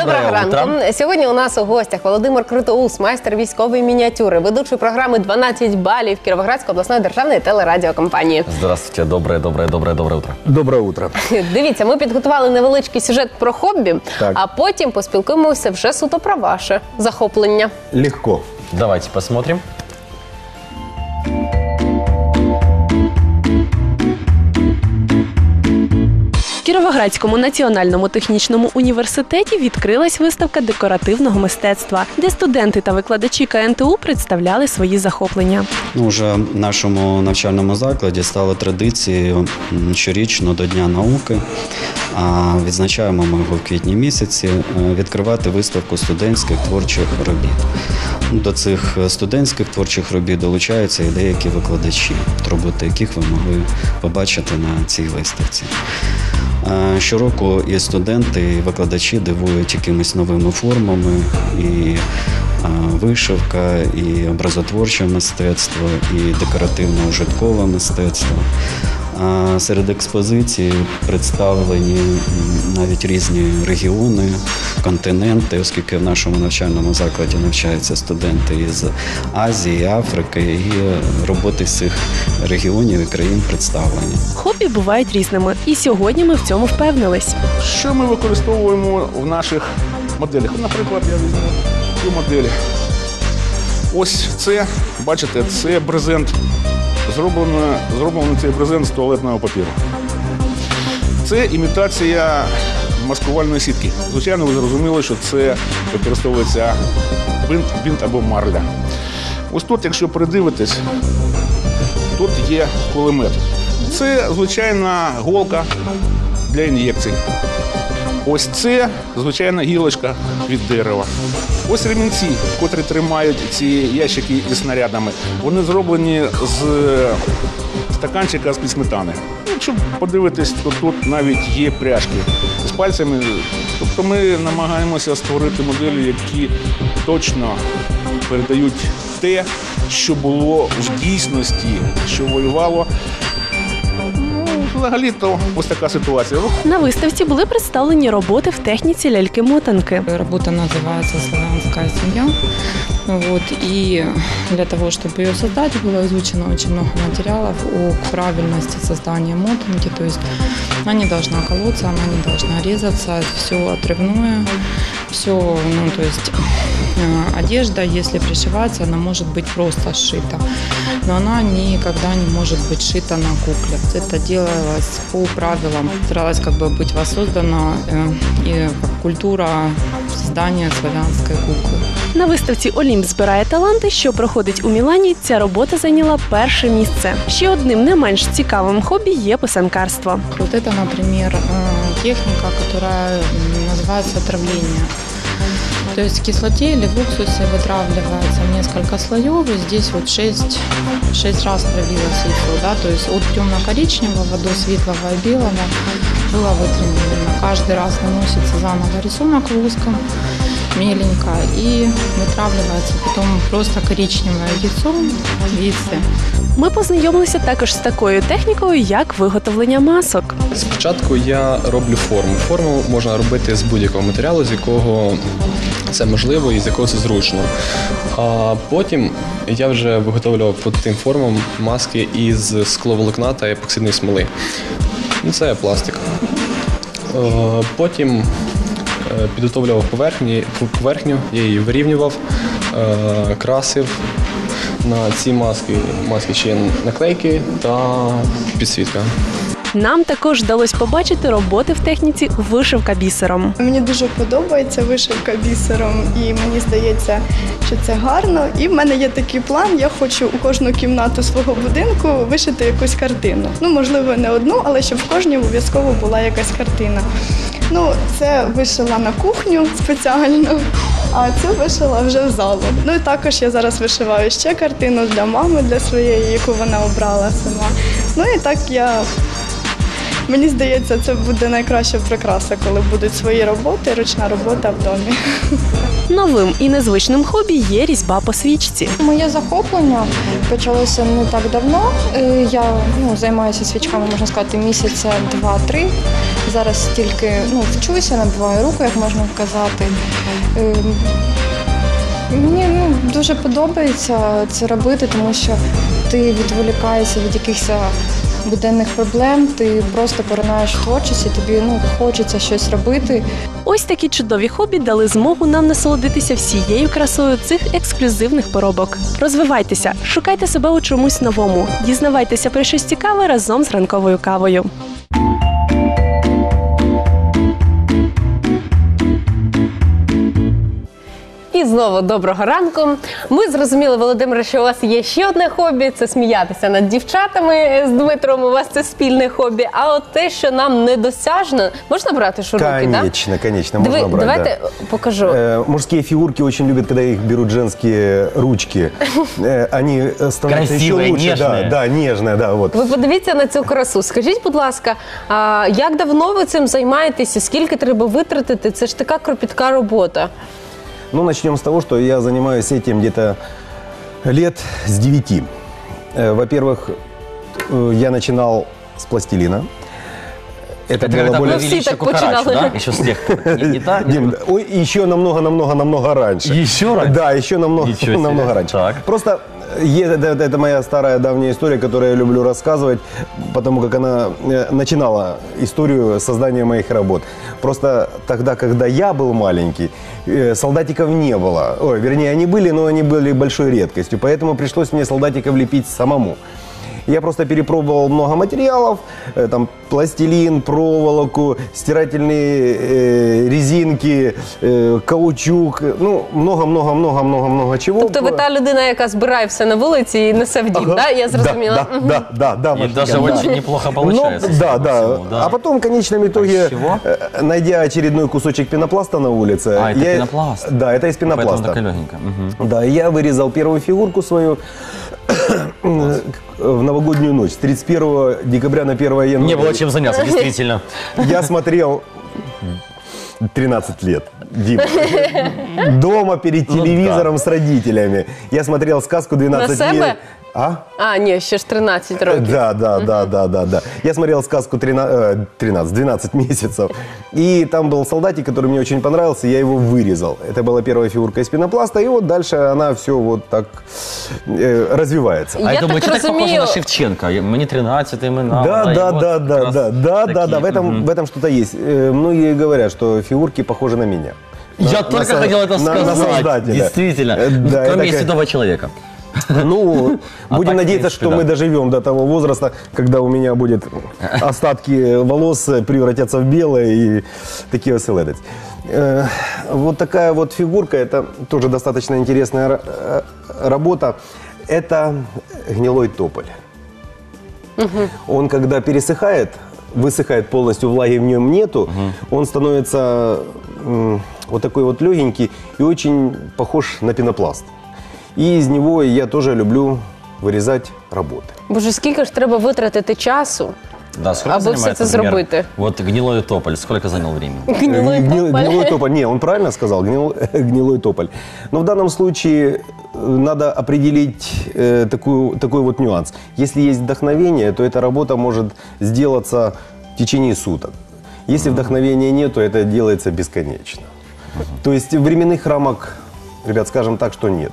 Доброго ранку. утро. Сьогодні у нас у гостях Володимир Крутоус, майстер військової мініатюри, ведучий програми «12 балів Кіровоградської обласної державної телерадіокомпанії. Здравствуйте, добре, добре, добре, добре утро. Доброе утро. Дивіться, ми підготували невеличкий сюжет про хобі, Так. а потім поспілкуємося вже суто про ваше захоплення. Легко. Давайте посмотрим. Кіровоградському національному технічному університеті відкрилась виставка декоративного мистецтва, де студенти та викладачі КНТУ представляли свої захоплення. Ну, Уже в нашому навчальному закладі стало традицією щорічно до Дня науки. А відзначаємо ми його в квітні місяці е, відкривати виставку студентських творчих робіт. Ну, До цих студентських творчих робіт долучаються і деякі викладачі, роботи яких ви могли побачити на цій виставці. Щороку і студенти, і викладачі дивують якимись новими формами, і вишивка, і образотворче мистецтво, і декоративно-ужиткове мистецтво. Серед експозицій представлені навіть різні регіони, континенти, оскільки в нашому навчальному закладі навчаються студенти із Азії, Африки, і роботи з цих регіонів і країн представлені. Хобі бувають різними, і сьогодні ми в цьому впевнились. Що ми використовуємо в наших моделях? Наприклад, я візьму цю модель. Ось це, бачите, це брезент. Зроблено, зроблений цей брезент з туалетного папіру. Це імітація маскувальної сітки. Звичайно, ви зрозуміли, що це використовується бинт, бинт або марля. Ось тут, якщо придивитись, тут є кулемет. Це звичайна голка для ін'єкцій. Ось це звичайна гілочка від дерева. Ось ремінці, котрі тримають ці ящики із снарядами. Вони зроблені з стаканчика з-під сметани. Ну, Якщо подивитись, то тут навіть є пряжки з пальцями. Тобто ми намагаємося створити моделі, які точно передають те, що було в дійсності, що воювало. Ну, взагалі-то ось така ситуація. На виставці були представлені роботи в техніці ляльки-мотанки. Работа называется «Славянская семья». Вот, и для того, чтобы ее создать, было изучено очень много материалов о правильности создания мотанки. То есть она не должна колоться, она не должна резаться, все отрывное, все, ну, то есть э, одежда, если пришивается, она может быть просто сшита, но она никогда не может быть шита на кукле. Это делалось по правилам, старалась как бы быть воссоздана э, и как культура создания славянской куклы. На виставці Олімп збирає таланти, що проходить у Мілані. Ця робота зайняла перше місце. Ще одним не менш цікавим хобі є писанкарство. Вот это, например, э, техника, которая м, называется травление. То есть в кислоте или в уксусе вытравливается несколько слоев, и здесь вот 6, 6 раз травилось яйцо, да, то есть от темно-коричневого до светлого и белого было вытренировано. Каждый раз наносится заново рисунок воском, меленько, и вытравливается потом просто коричневое яйцо, висы. Ми познайомилися також з такою технікою, як виготовлення масок. Спочатку я роблю форму. Форму можна робити з будь-якого матеріалу, з якого це можливо і з якого це зручно. А потім я вже виготовлював по тим формам маски із скловолокна та епоксидної смоли. Ну, Це пластик. Е, Потім е, підготовлював поверхні, поверхню, я її вирівнював, е, красив. На ці маски, маски ще наклейки та підсвітка. Нам також вдалося побачити роботи в техніці вишивка бісером. Мені дуже подобається вишивка бісером, і мені здається, що це гарно. І в мене є такий план. Я хочу у кожну кімнату свого будинку вишити якусь картину. Ну, можливо, не одну, але щоб в кожній обов'язково була якась картина. Ну, це вишила на кухню спеціально, а це вишила вже в залу. Ну і також я зараз вишиваю ще картину для мами, для своєї, яку вона обрала сама. Ну і так я Мені здається, це буде найкраща прикраса, коли будуть свої роботи, ручна робота в домі. Новим і незвичним хобі є різьба по свічці. Моє захоплення почалося не так давно. Е, Я ну, займаюся свічками, можна сказати, місяця два-три. Зараз тільки ну, вчуся, набиваю руку, як можна казати. Е, Мені ну, дуже подобається це робити, тому що ти відволікаєшся від якихось буденних проблем, ти просто поринаєш творчість, і тобі ну, хочеться щось робити. Ось такі чудові хобі дали змогу нам насолодитися всією красою цих ексклюзивних поробок. Розвивайтеся, шукайте себе у чомусь новому, дізнавайтеся про щось цікаве разом з ранковою кавою. І знову доброго ранку. Ми зрозуміли, Володимире, що у вас є ще одне хобі це сміятися над дівчатами з Дмитром. У вас це спільне хобі. А от те, що нам недосяжно, можна брати шуруки, да? Конечно, конечно, Диви, можно брать, давайте покажу. да. Э, Мужские фигурки очень любят, когда их берут женские ручки. Э, Они э, становятся еще Красивые, лучше. Да, нежные. да, нежная, да, вот. Ви подивіться на цю красу. Скажіть, будь ласка, а як давно ви цим займаєтеся? Скільки треба витратити? Це ж така кропітка робота. Ну, начнем с того, что я занимаюсь этим где-то лет с 9. Э, Во-первых, э, я начинал с пластилина. Это Это было более... все еще так кукарачу, да? Еще с тех. Не, не та? Дим, ой, еще намного-намного-намного раньше. Еще раньше? Да, еще намного, Ничего себе. намного раньше. Так. Просто это, это моя старая давняя история, которую я люблю рассказывать, потому как она э, начинала историю создания моих работ. Просто тогда, когда я был маленький, э, солдатиков не было. Ой, вернее, они были, но они были большой редкостью, поэтому пришлось мне солдатиков лепить самому. Я просто перепробовал много материалов, э, там пластилин, проволоку, стирательные э, резинки, э, каучук, ну много-много-много-много-много чего. Тобто ви та людина, яка збирає все на вулиці і несе в дім, да? Я зрозуміла. Да, Мгм. да, да, да, И Машенька, даже да. очень неплохо получается. Ну, судя да, по да. всему, А потом в конечном итоге, из чего? э, найдя очередной кусочек пенопласта на улице... А, это я- пенопласт. Да, это из Поэтому пенопласта. такая легенькая. Мгм. Да, я вырезал первую фигурку свою э, в новогоднюю ночь, с 31 декабря на 1 января. Не было чем заняться, действительно. Я смотрел 13 лет, Дима. Дома перед Ну телевизором да. с родителями. Я смотрел сказку 12 На дней. себе? А? А, ні, ще ж 13 років. Да, да, да, да, да, да. Я смотрел сказку 13, э, 13, 12 месяцев. И там был солдатик, который мне очень понравился, я его вырезал. Это была первая фигурка из пенопласта, и вот дальше она все вот так э, развивается. А я, Я думаю, так что так похоже розумію- на Шевченко. Мне 13 имена. Да, и да, вот да, как да, раз да, да, да, да, такие. в этом, Мгм. в этом что-то есть. Э, Многие говорят, что фигурки похожи на меня. Я На- только на со- хотел это на- сказать. на создателя. Действительно. Э, да, Кроме это как- седого человека. Ну, А будем в надеяться, принципе, что да. мы доживем до того возраста, когда у меня будет остатки волос превратятся в белое и такие оселедец. Э, Вот такая вот фигурка, это тоже достаточно интересная э, работа. Это гнилой тополь. Он, когда пересыхает, высыхает полностью, влаги в нем нету, он становится вот такой вот легенький и очень похож на пенопласт. И из него я тоже люблю вырезать работы. Боже, скільки ж треба витратити часу? Да, сколько Або занимает, все це например, зробити? Вот гнилой тополь, сколько занял времени? Гнилий Гнил- тополь. гнилой тополь. Не, он правильно сказал, гнил- гнилой тополь. Но в данном случае э, надо определить э, такую, такой вот нюанс. Если есть вдохновение, то эта работа может сделаться в течение суток. Если вдохновения нет, то это делается бесконечно. То есть временных рамок, ребят, скажем так, что нет.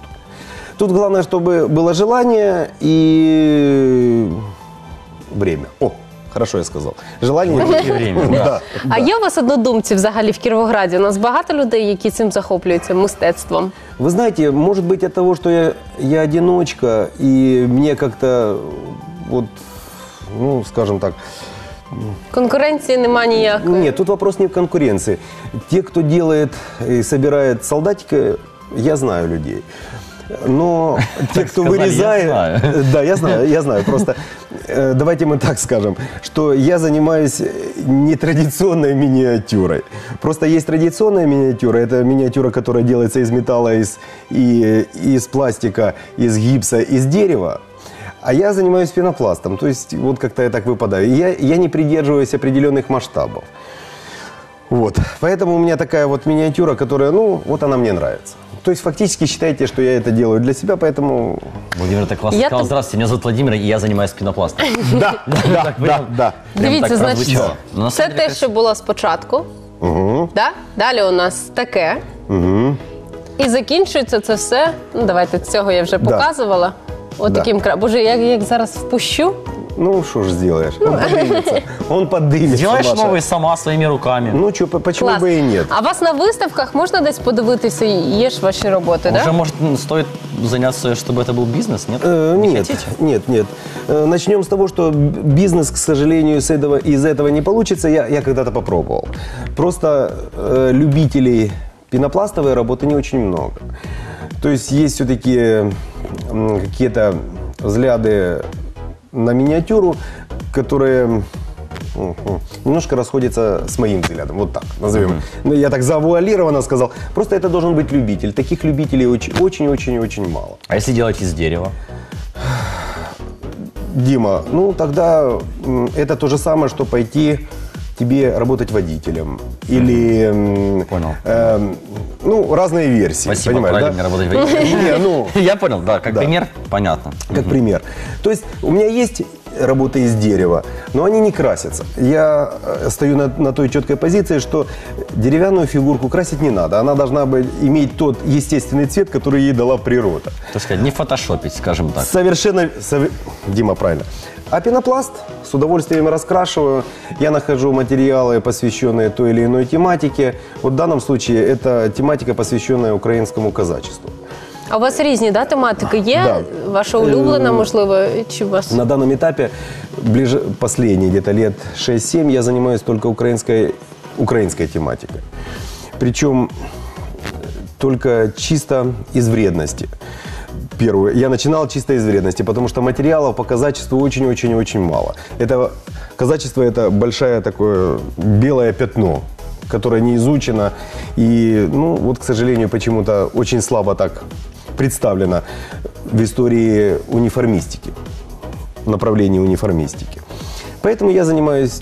Тут главное, чтобы было желание и время. О, хорошо я сказал. Желание И время, да. Да. А є у вас однодумці взагалі в Кіровограді? У нас багато людей, які цим захоплюються мистецтвом. Вы знаете, может быть от того, что я, я одиночка, и мне как-то, вот, ну, скажем так, Конкуренції нема ніякої. нет, тут вопрос не в конкуренции. Те, кто делает и собирает солдатика, я знаю людей. Но те, кто вырезает... Да, я знаю, я знаю. Просто э, давайте мы так скажем, что я занимаюсь нетрадиционной миниатюрой. Просто есть традиционная миниатюра. Это миниатюра, которая делается из металла, из, и, из пластика, из гипса, из дерева. А я занимаюсь пенопластом, то есть вот как-то я так выпадаю. Я, я не придерживаюсь определенных масштабов. Вот. Поэтому у меня такая вот миниатюра, которая, ну, вот она мне нравится. То есть фактически считайте, что я это делаю для себя, поэтому... Владимир так классно Я сказал. Здравствуйте, меня зовут Владимир, и я занимаюсь пенопластом. Да, да, да, да. Прям Дивіться, так значить, прозвучало. Ну, на це самом деле, те, що було спочатку. Да? Далі у нас таке. І закінчується це все. Ну, давайте цього я вже Да. показувала. От Да. кра. Боже, я як зараз впущу. Ну, что ж сделаешь? Он подымется. Он подымется. Сделаешь Маша. новый сама своими руками. Ну, чё, по- почему Клас. бы и нет? А вас на виставках можна десь подивитися? Є ж ваші роботи, Уже, да? может, м, стоит заняться, чтобы это был бизнес, нет? Э, Не нет, хотите? нет, нет. Э, Начнем с того, что б- бизнес, к сожалению, с этого, из этого не получится. Я, я когда-то попробовал. Просто э, любителей пенопластовой работы не очень много. То есть есть все-таки какие-то взгляды на миниатюру, которые м, немножко расходятся с моим взглядом. Вот так назовем. Ну, Я так завуалированно сказал. Просто это должен быть любитель. Таких любителей очень- очень-очень-очень мало. А если делать из дерева? Дима, ну тогда это то же самое, что пойти тебе работать водителем. Или... Понял. эм, ну, разные версии. Спасибо, понимаешь, да? работать водителем. Не, ну, Я понял, да, как Да. пример, понятно. как пример. То есть у меня есть работы из дерева, но они не красятся. Я э, стою на, на той четкой позиции, что деревянную фигурку красить не надо. Она должна быть, иметь тот естественный цвет, который ей дала природа. Так сказать, не фотошопить, скажем так. Совершенно, сове- Дима, правильно. А пенопласт с удовольствием раскрашиваю. Я нахожу материалы, посвященные той или иной тематике. Вот в данном случае это тематика, посвященная украинскому казачеству. А у вас різні да, тематики є? Да. Ваша улюблена, Е, можливо, чи у вас? На данном этапе, ближе, последние где-то лет 6-7, я занимаюсь только украинской, украинской тематикой. Причем только чисто из вредности. Первую. Я начинал чисто из вредности, потому что материалов по казачеству очень-очень-очень мало. Это казачество – это большое такое белое пятно, которое не изучено. И, ну, вот, к сожалению, почему-то очень слабо так представлено в истории униформистики направлении униформистики. Поэтому я занимаюсь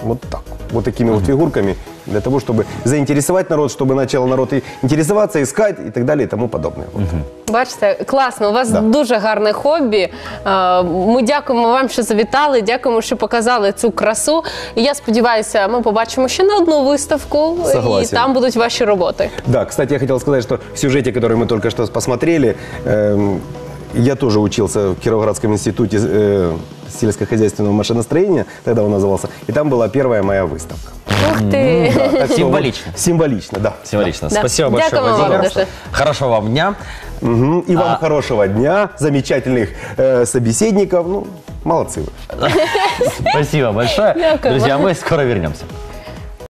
вот так, вот такими вот фигурками, для того, чтобы заинтересовать народ, чтобы начал народ и интересоваться, искать и так далее и тому подобное. Вот. Бачите, класно. У вас Да. дуже гарне хобі. Е, Ми дякуємо вам, що завітали. Дякуємо, що показали цю красу. І я сподіваюся, ми побачимо ще на одну виставку, і Согласен. там будуть ваші роботи. Да, кстати, я хотел сказать, что в сюжете, который мы только что посмотрели, эм, я тоже учился в Кировоградском институте э, сельскохозяйственного машиностроения, тогда он назывался, и там была первая моя выставка. Ух ти! Так что вот Символично. Символично, да. Символично. Да. Спасибо большое, вам Владимир. дуже. Хорошего вам дня. Мгм. И вам А- хорошего дня, замечательных э, собеседников. Ну, молодцы вы. Спасибо большое. Дякую. Друзья, мы скоро вернемся.